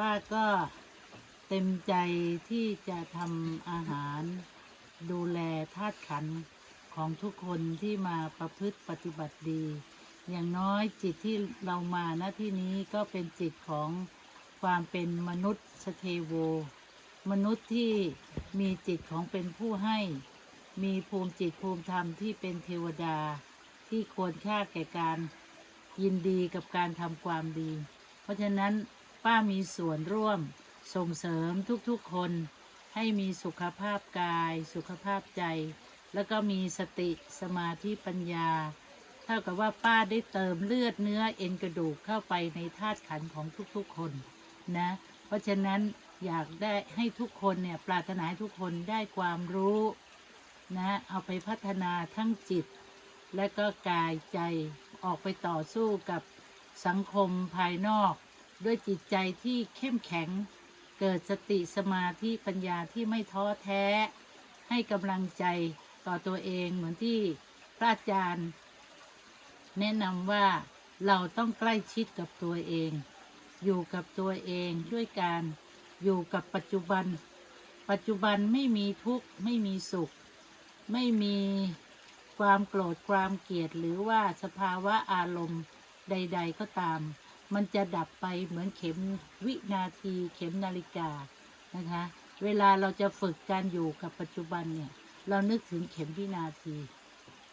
ป้าก็เต็มใจที่จะทำอาหาร ดูแลธาตุขันของทุกคนที่มาประพฤติปฏิบัติดี อย่างน้อยจิตที่เรามาณที่นี้ก็เป็นจิตของความเป็นมนุษย์สเทโว มนุษย์ที่มีจิตของเป็นผู้ให้ มีภูมิจิตภูมิธรรมที่เป็นเทวดา ที่ควรค่าแก่การยินดีกับการทำความดี เพราะฉะนั้น ป้ามีส่วนร่วมส่งเสริมทุกๆคน ให้มีสุขภาพกาย สุขภาพใจ แล้วก็มีสติสมาธิปัญญา เท่ากับว่าป้าได้เติมเลือดเนื้อเอ็นกระดูกเข้าไปในธาตุขันของทุกๆคนนะ เพราะฉะนั้นอยากได้ให้ทุกคนเนี่ยปรารถนาทุกคนได้ความรู้นะเอาไปพัฒนาทั้งจิต และก็กายใจออกไปต่อสู้กับสังคมภายนอก ด้วยจิตใจที่เข้มแข็ง เกิดสติสมาธิปัญญาที่ไม่ท้อแท้ ให้กำลังใจต่อตัวเองเหมือนที่พระอาจารย์ แนะนำว่าเราต้องใกล้ชิดกับตัวเอง อยู่กับตัวเองด้วยการอยู่กับปัจจุบัน ปัจจุบันไม่มีทุกข์ไม่มีสุข ไม่มีความโกรธความเกลียดหรือว่าสภาวะอารมณ์ใด ๆ ก็ตาม มันจะดับไปเหมือนเข็มวินาทีเข็มนาฬิกานะคะ เวลาเราจะฝึกการอยู่กับปัจจุบันเนี่ย เรานึกถึงเข็มวินาที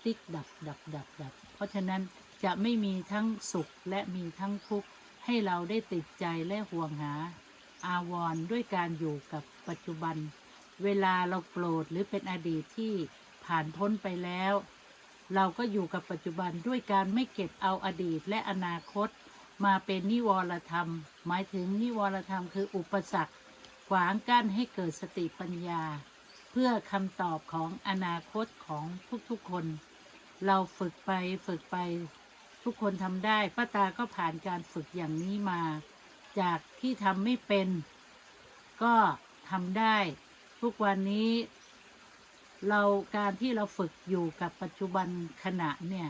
ติ๊กดับดับดับดับ เพราะฉะนั้นจะไม่มีทั้งสุขและมีทั้งทุกข์ให้เราได้ติดใจและห่วงหา อาวร์ด้วยการอยู่กับปัจจุบัน เวลาเราโกรธหรือเป็นอดีตที่ผ่านพ้นไปแล้ว เราก็อยู่กับปัจจุบันด้วยการไม่เก็บเอาอดีตและอนาคต มาเป็นนิวรธรรม หมายถึงนิวรธรรมคืออุปสรรคขวางกั้นให้เกิดสติปัญญา เพื่อคำตอบของอนาคตของทุกๆคน เราฝึกไปฝึกไปทุกคนทำได้ป้าตาก็ผ่านการฝึกอย่างนี้มา จากที่ทำไม่เป็น ก็ทำได้ ทุกวันนี้ เราการที่เราฝึกอยู่กับปัจจุบันขณะเนี่ย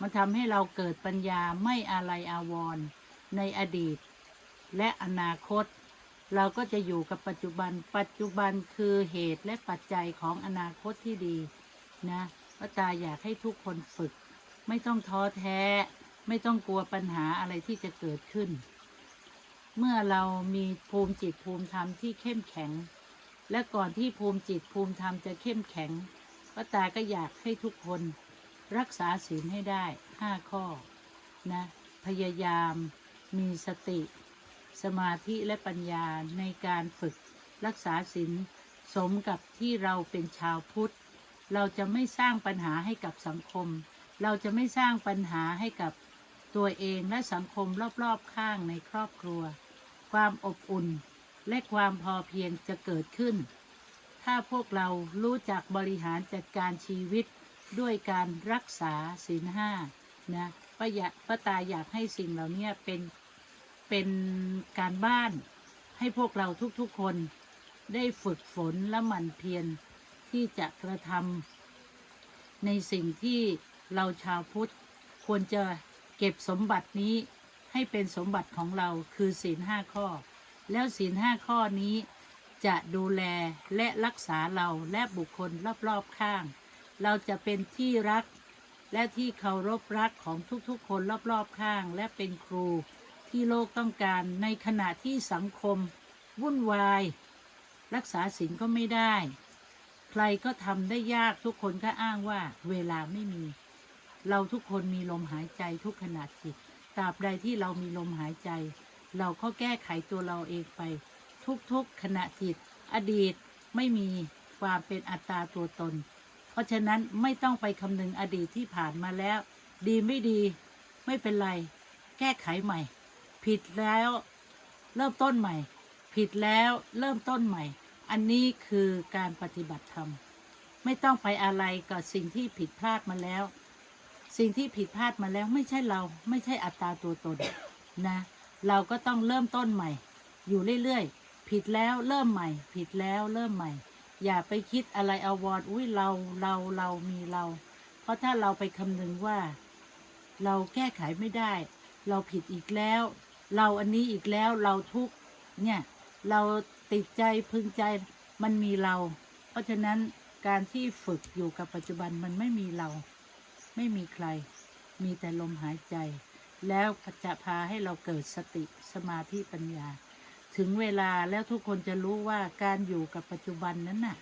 มันทำให้เราเกิดปัญญาไม่อะไรอาวรณ์ในอดีต และอนาคต เราก็จะอยู่กับปัจจุบัน ปัจจุบันคือเหตุและปัจจัยของอนาคตที่ดีนะป้าตาอยากให้ทุกคนฝึก ไม่ต้องท้อแท้ ไม่ต้องกลัวปัญหาอะไรที่จะเกิดขึ้น เมื่อเรามีภูมิจิตภูมิธรรมที่เข้มแข็ง และก่อนที่ภูมิจิตภูมิธรรมจะเข้มแข็งป้าตาก็อยากให้ทุกคน รักษาศีลให้ได้ห้าข้อนะพยายามมีสติ สมาธิและปัญญาในการฝึกรักษาศีลสมกับที่เราเป็นชาวพุทธ เราจะไม่สร้างปัญหาให้กับสังคม เราจะไม่สร้างปัญหาให้กับตัวเองและสังคมรอบๆข้างในครอบครัว ความอบอุ่นและความพอเพียงจะเกิดขึ้น ถ้าพวกเรารู้จักบริหารจัดการชีวิต ด้วยการรักษาศีลห้านะป้ายากป้าตาอยากให้สิ่งเหล่านี้เป็นเป็นการบ้านให้พวกเราทุกๆคนได้ฝึกฝนและหมั่นเพียรที่จะกระทำในสิ่งที่เราชาวพุทธควรจะเก็บสมบัตินี้ให้เป็นสมบัติของเราคือศีลห้าข้อ แล้วศีลห้าข้อนี้จะดูแลและรักษาเราและบุคคลรอบๆข้าง เราจะเป็นที่รัก และที่เคารพรักของทุกๆ คนรอบๆข้าง และเป็นครูที่โลกต้องการในขณะที่สังคม วุ่นวาย รักษาศีลก็ไม่ได้ ใครก็ทำได้ยากทุกคนก็อ้างว่าเวลาไม่มี เราทุกคนมีลมหายใจทุกขณะจิตตราบใดที่เรามีลมหายใจ เราก็แก้ไขตัวเราเองไป ทุกๆขณะจิต อดีตไม่มีความเป็นอัตตาตัวตน เพราะฉะนั้นไม่ต้องไปคำนึงอดีตที่ผ่านมาแล้ว ดีไม่ดี ไม่เป็นไร แก้ไขใหม่ ผิดแล้ว เริ่มต้นใหม่ ผิดแล้วเริ่มต้นใหม่ อันนี้คือการปฏิบัติธรรม ไม่ต้องไปอะไรกับสิ่งที่ผิดพลาดมาแล้ว สิ่งที่ผิดพลาดมาแล้วไม่ใช่เราไม่ใช่อัตตาตัวตนนะ เราก็ต้องเริ่มต้นใหม่ อยู่เรื่อยๆ ผิดแล้วเริ่มใหม่ ผิดแล้วเริ่มใหม่ อย่าไปคิดอะไรเอาวรณ์อุ้ยเราเราเรามีเรา เพราะถ้าเราไปคำนึงว่า เราแก้ไขไม่ได้ เราผิดอีกแล้ว เราอันนี้อีกแล้วเราทุกเนี่ย เราติดใจพึงใจมันมีเรา เพราะฉะนั้นการที่ฝึกอยู่กับปัจจุบันมันไม่มีเรา ไม่มีใคร มีแต่ลมหายใจ แล้วจะพาให้เราเกิดสติสมาธิปัญญา ถึงเวลาแล้วทุกคนจะรู้ว่าการอยู่กับปัจจุบันนั้นน่ะ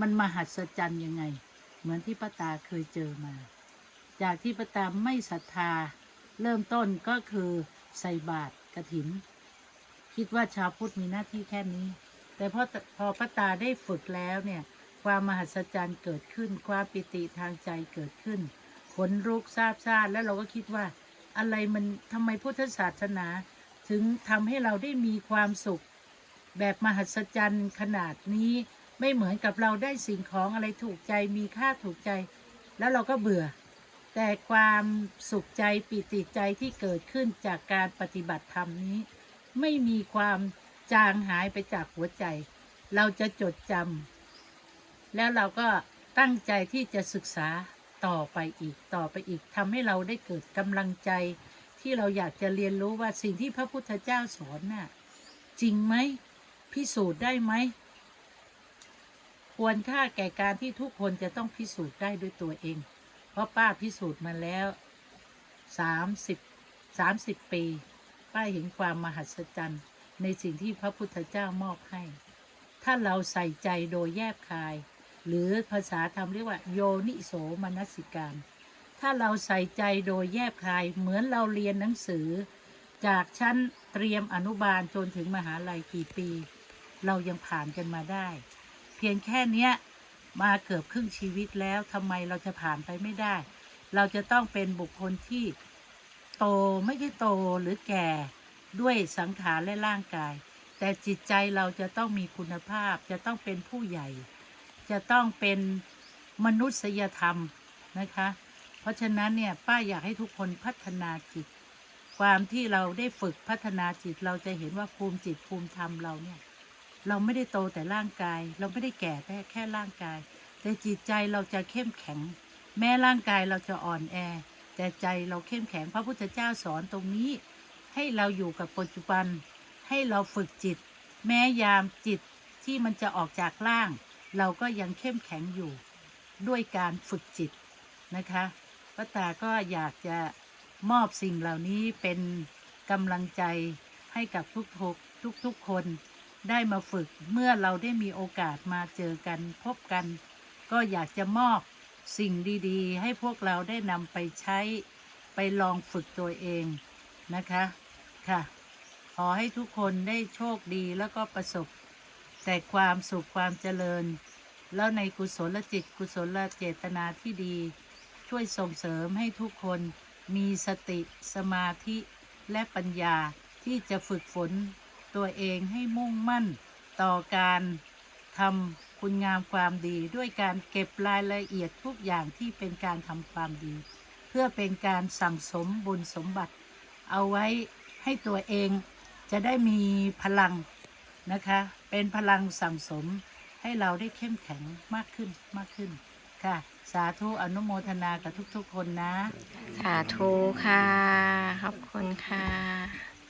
มันมหัศจรรย์ยังไง เหมือนที่ป้าตาเคยเจอมา จากที่ป้าตาไม่ศรัทธา เริ่มต้นก็คือใส่บาตรกระถิน คิดว่าชาวพุทธมีหน้าที่แค่นี้ แต่พอพอป้าตาได้ฝึกแล้วเนี่ย ความมหัศจรรย์เกิดขึ้น ความปิติทางใจเกิดขึ้นขนลุกซาบซ่านแล้วเราก็คิดว่า อะไรมันทำไมพุทธศาสนา ถึงทำให้เราได้มีความสุข แบบมหัศจรรย์ขนาดนี้ไม่เหมือนกับเราได้สิ่งของอะไรถูกใจมีค่าถูกใจ แล้วเราก็เบื่อ แต่ความสุขใจปิติใจที่เกิดขึ้นจากการปฏิบัติธรรมนี้ ไม่มีความจางหายไปจากหัวใจ เราจะจดจำแล้วเราก็ตั้งใจที่จะศึกษาต่อไปอีกต่อไปอีกทำให้เราได้เกิดกำลังใจ ที่เราอยากจะเรียนรู้ว่าสิ่งที่พระพุทธเจ้าสอนน่ะจริงไหมพิสูจน์ได้ไหมควรค่าแก่การที่ทุกคนจะต้องพิสูจน์ได้ด้วยตัวเอง เพราะป้าพิสูจน์มาแล้วสามสิบสามสิบปี ป้าเห็นความมหัศจรรย์ในสิ่งที่พระพุทธเจ้ามอบให้ ถ้าเราใส่ใจโดยแยบคาย หรือภาษาธรรมเรียกว่า โยนิโสมนสิการ ถ้าเราใส่ใจโดยแยบคายเหมือนเราเรียนหนังสือ จากชั้นเตรียมอนุบาลจนถึงมหาลัยกี่ปี เรายังผ่านกันมาได้ เพียงแค่เนี้ยมาเกือบครึ่งชีวิตแล้วทำไมเราจะผ่านไปไม่ได้ เราจะต้องเป็นบุคคลที่โตไม่ใช่โตหรือแก่ด้วยสังขารและร่างกาย แต่จิตใจเราจะต้องมีคุณภาพ จะต้องเป็นผู้ใหญ่ จะต้องเป็นมนุษยธรรมนะคะ เพราะฉะนั้นเนี่ยป้าอยากให้ทุกคนพัฒนาจิต ความที่เราได้ฝึกพัฒนาจิตเราจะเห็นว่าภูมิจิตภูมิธรรมเราเนี่ย เราไม่ได้โตแต่ร่างกาย เราไม่ได้แก่แต่แค่ร่างกาย แต่จิตใจเราจะเข้มแข็ง แม้ร่างกายเราจะอ่อนแอ แต่ใจเราเข้มแข็งพระพุทธเจ้าสอนตรงนี้ ให้เราอยู่กับปัจจุบัน ให้เราฝึกจิต แม้ยามจิตที่มันจะออกจากร่าง เราก็ยังเข้มแข็งอยู่ ด้วยการฝึกจิตนะคะ ป้าตาก็อยากจะมอบสิ่งเหล่านี้เป็นกำลังใจให้กับทุกๆทุกๆคนได้มาฝึกเมื่อเราได้มีโอกาสมาเจอกันพบกัน ก็อยากจะมอบสิ่งดีๆ ให้พวกเราได้นำไปใช้ไปลองฝึกตัวเองนะคะค่ะ ขอให้ทุกคนได้โชคดีแล้วก็ประสบ แต่ความสุขความเจริญ แล้วในกุศลจิตกุศลเจตนาที่ดี ช่วยส่งเสริมให้ทุกคนมีสติสมาธิและปัญญาที่จะฝึกฝนตัวเองให้มุ่งมั่นต่อการทำคุณงามความดี ด้วยการเก็บรายละเอียดทุกอย่างที่เป็นการทำความดี เพื่อเป็นการสั่งสมบุญสมบัติ เอาไว้ให้ตัวเองจะได้มีพลังนะคะ เป็นพลังสั่งสมให้เราได้เข้มแข็งมากขึ้นมากขึ้นค่ะ สาธุอนุโมทนากับทุกๆคนนะ สาธุค่ะ ขอบคุณค่ะ